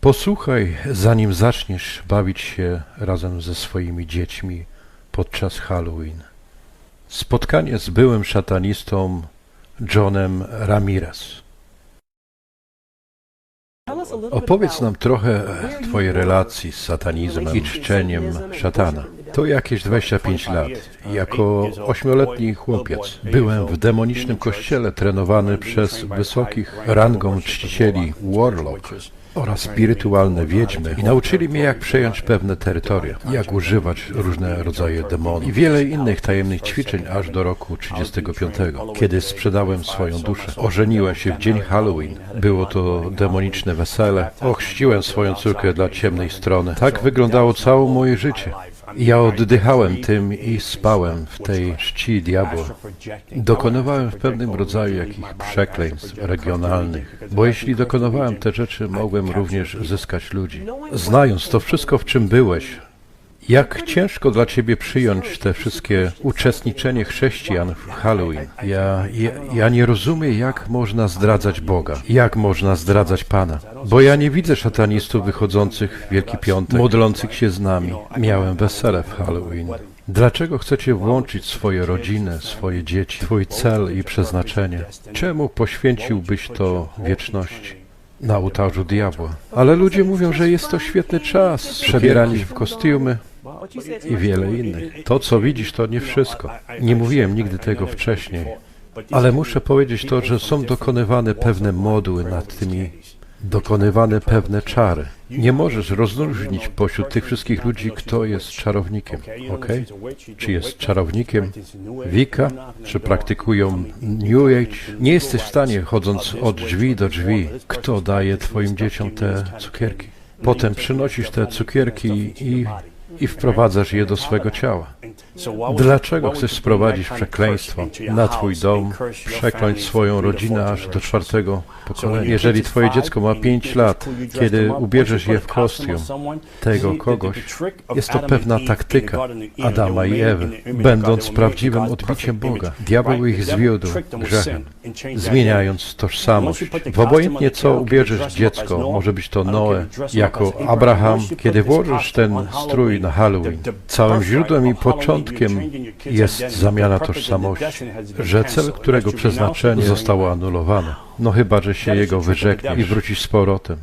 Posłuchaj, zanim zaczniesz bawić się razem ze swoimi dziećmi podczas Halloween. Spotkanie z byłym szatanistą Johnem Ramirez. Opowiedz nam trochę Twojej relacji z satanizmem i czczeniem szatana. To jakieś 25 lat. Jako ośmioletni chłopiec byłem w demonicznym kościele trenowany przez wysokich rangą czcicieli Warlock oraz spirytualne wiedźmy nauczyli mnie, jak przejąć pewne terytoria, jak używać różne rodzaje demonów i wiele innych tajemnych ćwiczeń aż do roku 35, kiedy sprzedałem swoją duszę. Ożeniłem się w dzień Halloween. Było to demoniczne wesele. Ochrzciłem swoją córkę dla ciemnej strony. Tak wyglądało całe moje życie. Ja oddychałem tym i spałem w tej czci diabła. Dokonywałem w pewnym rodzaju jakich przekleństw regionalnych, bo jeśli dokonywałem te rzeczy, mogłem również zyskać ludzi. Znając to wszystko, w czym byłeś, jak ciężko dla Ciebie przyjąć te wszystkie uczestniczenie chrześcijan w Halloween? Ja, ja, ja nie rozumiem, jak można zdradzać Boga, jak można zdradzać Pana, bo ja nie widzę szatanistów wychodzących w Wielki Piątek, modlących się z nami. Miałem wesele w Halloween. Dlaczego chcecie włączyć swoje rodziny, swoje dzieci, Twój cel i przeznaczenie? Czemu poświęciłbyś to wieczności? na ołtarzu diabła. Ale ludzie mówią, że jest to świetny czas, przebieranie się w kostiumy i wiele innych. To, co widzisz, to nie wszystko. Nie mówiłem nigdy tego wcześniej, ale muszę powiedzieć to, że są dokonywane pewne moduły nad tymi dokonywane pewne czary. Nie możesz rozróżnić pośród tych wszystkich ludzi, kto jest czarownikiem, ok? Czy jest czarownikiem Wika, czy praktykują New Age? Nie jesteś w stanie, chodząc od drzwi do drzwi, kto daje twoim dzieciom te cukierki. Potem przynosisz te cukierki i, i wprowadzasz je do swego ciała. Dlaczego chcesz sprowadzić przekleństwo na twój dom, przekląć swoją rodzinę aż do czwartego pokolenia? Jeżeli twoje dziecko ma pięć lat, kiedy ubierzesz je w kostium tego kogoś, jest to pewna taktyka Adama i Ewy, będąc prawdziwym odbiciem Boga. Diabeł ich zwiódł grzechem, zmieniając tożsamość. W obojętnie co ubierzesz dziecko, może być to Noe, jako Abraham, kiedy włożysz ten strój na Halloween, całym źródłem i początkiem jest zamiana tożsamości, że cel, którego przeznaczenie zostało anulowane. No chyba, że się jego wyrzeknie i wrócisz z powrotem.